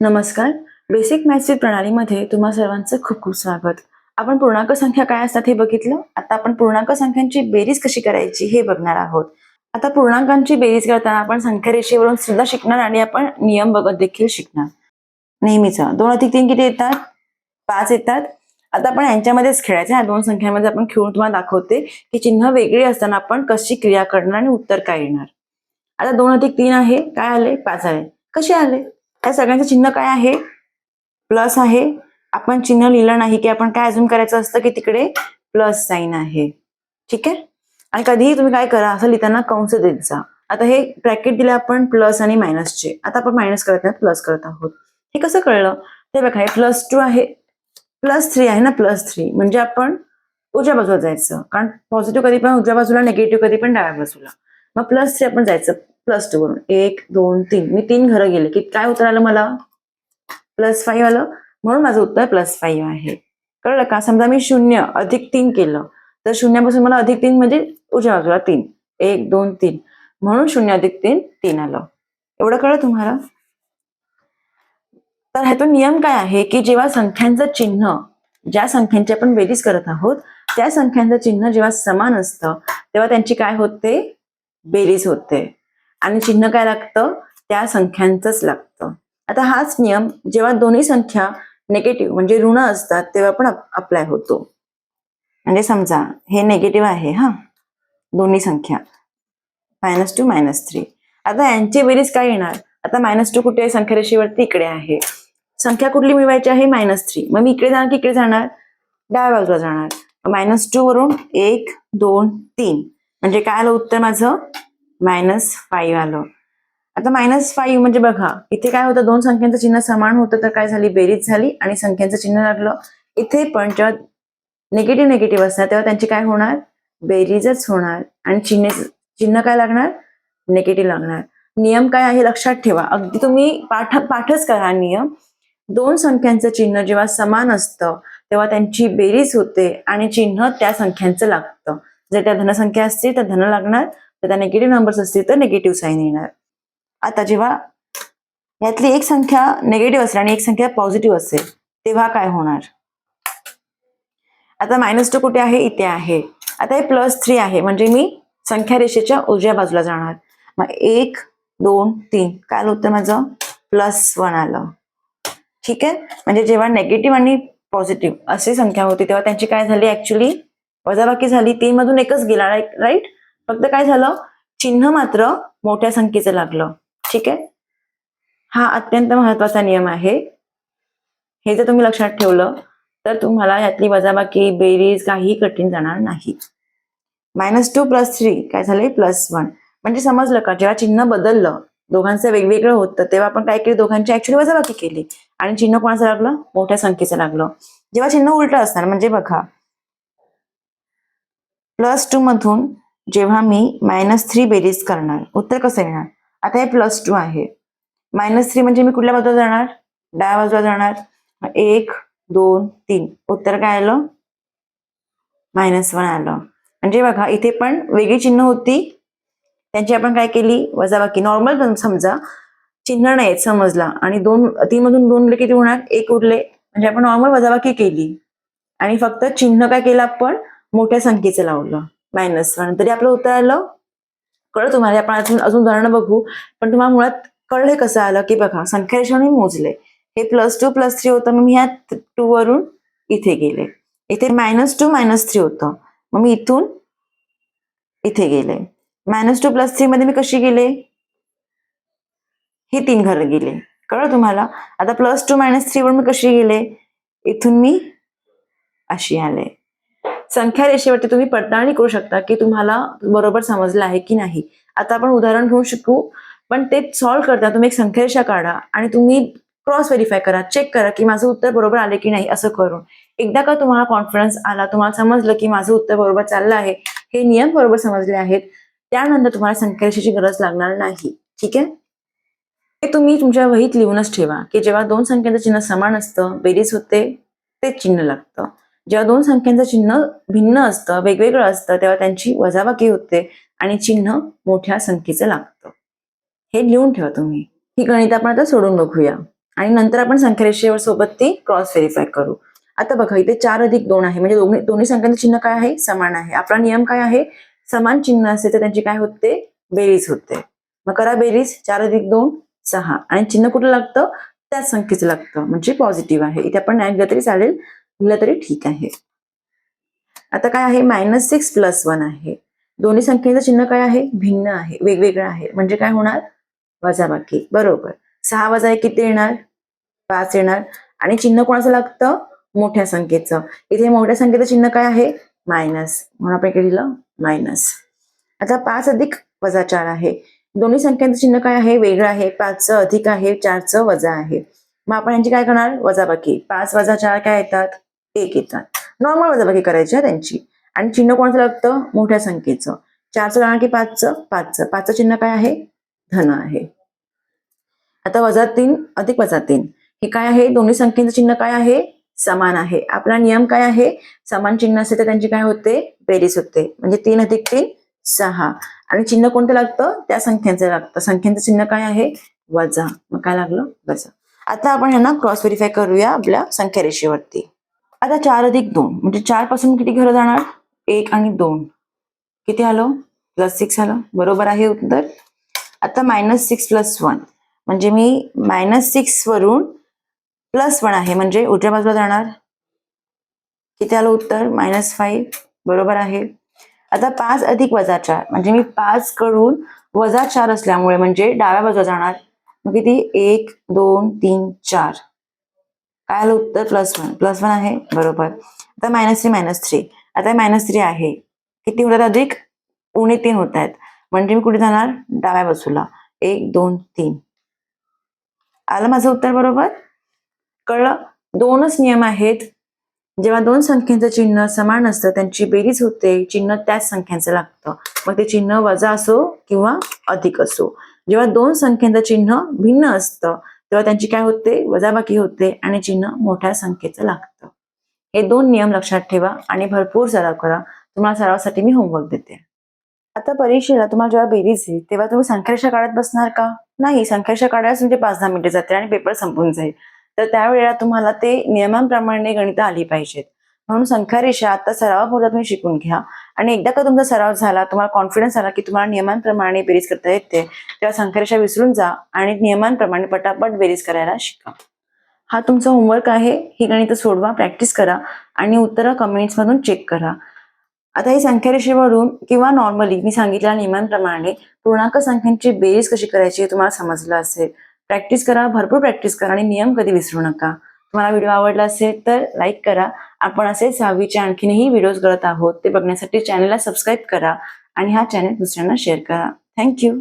नमस्कार. बेसिक मॅथ्सची प्रणालीमध्ये तुम्हा सर्वांचं खूप खूप स्वागत. आपण पूर्णांक संख्या काय असतात हे बघितलं? आता आपण पूर्णांक संख्यांची बेरीज कशी करायची हे बघणार आहोत. आता पूर्णांकांची बेरीज करताना आपण संख्या रेषेवरून सुद्धा शिकणार आणि आपण नियम बघत देखील शिकणार. नेहमीचा. दोन अधिक तीन किती येतात? पाच येतात. आता आपण यांच्यामध्येच खेळायचं ह्या दोन संख्यांमध्ये आपण खेळून तुम्हाला दाखवते की चिन्ह वेगळी असताना आपण कशी क्रिया करणार आणि उत्तर काय येणार. आता दोन अधिक तीन आहे. काय आले? पाच आले. कसे आले? या सगळ्यांचं चिन्ह काय आहे? प्लस आहे. आपण चिन्ह लिहिलं नाही की आपण काय अजून करायचं असतं की तिकडे प्लस साईन आहे. ठीक आहे? आणि कधीही तुम्ही काय करा असं लिहिताना कंस देत जा. आता हे ब्रॅकेट दिले आपण प्लस आणि मायनसचे आता आपण मायनस करत नाही प्लस करत आहोत. हे कसं कळलं? ते बघा हे प्लस टू आहे. प्लस थ्री आहे ना प्लस थ्री म्हणजे आपण उजव्या बाजूला जायचं. कारण पॉझिटिव्ह कधी पण उजव्या बाजूला निगेटिव्ह कधी पण डाव्या बाजूला. मग प्लस थ्री आपण जायचं. प्लस टू वरून एक दोन तीन. मी तीन घरं गेले. की काय उत्तर आलं मला? प्लस फाईव्ह आलं? म्हणून माझं उत्तर प्लस फाईव्ह आहे. कळलं का? समजा मी शून्य अधिक तीन केलं. तर शून्यापासून मला अधिक तीन म्हणजे उजव्या बाजूला तीन. एक दोन तीन. म्हणून शून्य अधिक तीन तीन आलं. एवढं कळलं तुम्हाला? तर ह्यातून नियम काय आहे? की जेव्हा संख्यांचं चिन्ह ज्या संख्यांची आपण बेरीज करत आहोत त्या संख्यांचं चिन्ह जेव्हा समान असतं तेव्हा त्यांची काय होते? बेरीज होते. आणि चिन्ह काय लागतं? त्या संख्यांचंच लागतं. आता हाच नियम जेव्हा दोन्ही संख्या नेगेटिव्ह म्हणजे ऋण असतात तेव्हा पण अप्लाय होतो. म्हणजे समजा हे नेगेटिव्ह आहे हा? दोन्ही संख्या. मायनस टू मायनस थ्री आता यांची बेरीज काय येणार? आता मायनस टू कुठे आहे? संख्या रेषेवरती इकडे आहे. संख्या कुठली मिळवायची आहे? मायनस थ्री मग मी इकडे जाणार की इकडे जाणार? डाव्या बाजूला जाणार. मायनस टू वरून एक दोन तीन. म्हणजे काय आलं उत्तर माझं? मायनस फाईव्ह आलं. आता मायनस फाईव्ह म्हणजे बघा इथे काय होतं? दोन संख्यांचं चिन्ह समान होतं तर काय झाली? बेरीज झाली आणि संख्यांचं चिन्ह लागलं. इथे पण जेव्हा निगेटिव्ह निगेटिव्ह असणार तेव्हा त्यांची काय होणार? बेरीजच होणार. आणि चिन्ह चिन्ह काय लागणार? निगेटिव्ह लागणार. नियम काय आहे? लक्षात ठेवा. अगदी तुम्ही पाठ पाठच करा नियम. दोन संख्यांचं चिन्ह जेव्हा समान असतं तेव्हा त्यांची बेरीज होते आणि चिन्ह त्या संख्यांचं लागतं. जर त्या धनसंख्या असतील तर धन लागणार. तर त्या निगेटिव्ह नंबर्स असतील तर निगेटिव्ह साईन येणार. आता जेव्हा यातली एक संख्या निगेटिव्ह असेल आणि एक संख्या पॉझिटिव्ह असेल तेव्हा काय होणार? आता मायनस टू कुठे आहे? इथे आहे. आता हे प्लस थ्री आहे. म्हणजे मी संख्या रेषेच्या उजव्या बाजूला जाणार. मग एक दोन तीन. काय होतं माझं? प्लस वन आलं. ठीक आहे? म्हणजे जेव्हा नेगेटिव्ह आणि पॉझिटिव्ह अशी संख्या होती तेव्हा त्यांची काय झाली? ऍक्च्युली वजाबाकी झाली. तीन मधून एकच गेला राईट फक्त काय झालं? चिन्ह मात्र मोठ्या संख्येचं लागलं. ठीक आहे? हा अत्यंत महत्त्वाचा नियम आहे. हे जर तुम्ही लक्षात ठेवलं तर तुम्हाला यातली वजाबाकी बेरीज काही कठीण जाणार नाही. मायनस टू प्लस थ्री काय झालंय? प्लस वन म्हणजे समजलं का? जेव्हा चिन्ह बदललं दोघांचं वेगवेगळं होतं तेव्हा आपण काय केलं? दोघांची ऍक्च्युली वजाबाकी केली. आणि चिन्ह कोणाचं लागलं? मोठ्या संख्येचं लागलं. जेव्हा चिन्ह उलट असणार म्हणजे बघा. प्लस टू मधून जेव्हा मी मायनस थ्री बेरीज करणार उत्तर कसं येणार? आता हे प्लस टू आहे. मायनस थ्री म्हणजे मी कुठल्या बाजूला जाणार? डाव्या बाजूला जाणार. एक दोन तीन. उत्तर काय आलं? मायनस वन आलं. म्हणजे बघा इथे पण वेगळी चिन्ह होती. त्यांची आपण काय केली? वजाबाकी नॉर्मल समजा. चिन्ह नाहीत समजला. आणि दोन तीन मधून दोन उरले किती होणार? एक उरले. म्हणजे आपण नॉर्मल वजाबाकी केली. आणि फक्त चिन्ह काय केलं आपण? मोठ्या संख्येचं लावलं. Minus one. तरी आपलं उत्तर आलं. कळलं तुम्हाला? आपण अजून अजून उदाहरणं बघू. पण तुम्हाला मुळात कळले कसं आलं? की बघा संख्या मोजले. हे प्लस टू प्लस थ्री होतं. मग मी ह्या टू वरून इथे गेले. इथे मायनस टू मायनस थ्री होतं. मग मी इथून इथे गेले. मायनस टू प्लस थ्री मध्ये मी कशी गेले? हे तीन घरं गेले. कळलं तुम्हाला? आता प्लस टू मायनस थ्री वर मी कशी गेले? इथून मी अशी आले. संख्या रेषेवरती तुम्ही पडताळणी करू शकता की तुम्हाला बरोबर समजलं आहे की नाही. आता आपण उदाहरण घेऊन शिकू पण ते सॉल्व्ह करता तुम्ही एक संख्या रेषा काढा आणि तुम्ही क्रॉस व्हेरीफाय करा चेक करा की माझं उत्तर बरोबर आले की नाही असं करून. एकदा का तुम्हाला कॉन्फिडन्स आला तुम्हाला समजलं की माझं उत्तर बरोबर चाललं आहे हे नियम बरोबर समजले आहेत त्यानंतर तुम्हाला संख्या रेषेची गरज लागणार नाही. ठीक आहे? हे तुम्ही तुमच्या वहीत लिहूनच ठेवा की जेव्हा दोन संख्यांचं चिन्ह समान असतं बेरीज होते ते चिन्ह लागतं. जेव्हा दोन संख्यांचं चिन्ह भिन्न असतं वेगवेगळं असतं तेव्हा त्यांची वजाबाकी होते आणि चिन्ह मोठ्या संख्येचं लागतं. हे लिहून ठेवा तुम्ही. ही गणित आपण आता सोडून बघूया. आणि नंतर आपण संख्या रेषेवर सोबत ती क्रॉस व्हेरीफाय करू. आता बघा इथे चार अधिक दोन आहे. म्हणजे दोन्ही दोन्ही संख्यांचं चिन्ह काय आहे? समान आहे. आपला नियम काय आहे? समान चिन्ह असेल तर त्यांची काय होते? बेरीज होते. मग करा बेरीज. चार अधिक दोन सहा. आणि चिन्ह कुठं लागतं? त्याच संख्येचं लागतं. म्हणजे पॉझिटिव्ह आहे. इथे आपण नाही गेलं तरी चालेल. म्हटलं तरी ठीक आहे. आता काय आहे? मायनस सिक्स प्लस वन आहे. दोन्ही संख्येचं चिन्ह काय आहे? भिन्न आहे. वेगवेगळं आहे. म्हणजे काय होणार? वजाबाकी. बरोबर. सहा वजा एक किती येणार? पाच येणार. आणि चिन्ह कोणाचं लागतं? मोठ्या संख्येचं. इथे मोठ्या संख्येचं चिन्ह काय आहे? मायनस म्हणून आपण इकडे लिहिलं मायनस आता पाच अधिक वजा चार आहे. दोन्ही संख्यांचं चिन्ह काय आहे? वेगळं आहे. पाचचं अधिक आहे. चारचं वजा आहे. मग आपण यांची काय करणार? वजाबाकी. पाच वजा चार काय येतात? एक येतात. नॉर्मल वजाबाकी करायची आहे त्यांची. आणि चिन्ह कोणाचं लागतं? मोठ्या संख्येचं. चारचं जाणार की पाचचं? पाचचं. पाचचं चिन्ह काय आहे? धन आहे. आता वजा तीन अधिक वजा तीन. हे काय आहे? दोन्ही संख्येचं चिन्ह काय आहे? समान आहे. आपला नियम काय आहे? समान चिन्ह असेल तर त्यांची काय होते? बेरीज होते. म्हणजे तीन अधिक तीन सहा. आणि चिन्ह कोणतं लागतं? त्या संख्यांचं लागतं. संख्यांचं चिन्ह काय आहे? वजा. मग काय लागलं? वजा. आता आपण ह्यांना क्रॉस व्हेरीफाय करूया आपल्या संख्या रेषेवरती. आता चार अधिक दोन. म्हणजे चारपासून किती घरं जाणार? एक आणि दोन. किती आलं? प्लस सिक्स आलं. बरोबर आहे उत्तर? आता मायनस सिक्स प्लस वन म्हणजे मी मायनस सिक्स वरून प्लस वन आहे. म्हणजे उजव्या बाजूला जाणार. किती आलं उत्तर? मायनस फाईव्ह बरोबर आहे. आता पाच अधिक वजा चार. म्हणजे मी पाच कडून वजा चार असल्यामुळे म्हणजे डाव्या बाजूला जाणार. मग किती? एक दोन तीन चार. काय आलं उत्तर? प्लस वन प्लस वन आहे? बरोबर. आता मायनस थ्री मायनस थ्री आता मायनस थ्री आहे. किती होतात अधिक? उणे तीन होत आहेत. म्हणजे मी कुठे जाणार? डाव्या बाजूला. एक दोन तीन. आलं माझं उत्तर बरोबर? कळलं? दोनच नियम आहेत. जेव्हा दोन संख्यांचं चिन्ह समान असतं त्यांची बेरीज होते चिन्ह त्याच संख्यांचं लागतं. मग ते चिन्ह वजा असो किंवा अधिक असो. जेव्हा दोन संख्यांचं चिन्ह भिन्न असतं तेव्हा त्यांची काय होते? वजाबाकी होते आणि चिन्ह मोठ्या संख्येचं लागतं. हे दोन नियम लक्षात ठेवा आणि भरपूर सराव करा. तुम्हाला सरावासाठी मी होमवर्क देते. आता परीक्षेला तुम्हाला जेव्हा बेरीज येईल तेव्हा तुम्ही संख्याशा काढत बसणार का? नाही संख्याशा काढायला म्हणजे पाच दहा मिनिटे जाते आणि पेपर संपून जाईल. तर त्यावेळेला तुम्हाला ते नियमांप्रमाणे गणित आली पाहिजेत. म्हणून संख्यारेषा आता सरावापुरता तुम्ही शिकून घ्या. आणि एकदा का तुमचा सराव झाला तुम्हाला कॉन्फिडन्स आला की तुम्हाला नियमांप्रमाणे बेरीज करता येते तेव्हा संख्यारेषा विसरून जा आणि नियमांप्रमाणे पटापट बेरीज करायला शिका. हा तुमचा होमवर्क आहे ही गणित सोडवा प्रॅक्टिस करा आणि उत्तरं कमेंट्समधून चेक करा. आता ही संख्यारेषेवरून किंवा नॉर्मली मी सांगितलेल्या नियमांप्रमाणे पूर्णांक संख्यांची बेरीज कशी करायची हे तुम्हाला समजलं असेल. प्रॅक्टिस करा भरपूर प्रॅक्टिस करा आणि नियम कधी विसरू नका. तुम्हाला व्हिडिओ आवडला असेल तर लाईक करा आपण असे सहावीचे आणखीनही व्हिडिओज करत आहोत ते बघण्यासाठी चॅनलला सबस्क्राईब करा आणि हा चॅनल दुसऱ्यांना शेअर करा. थँक्यू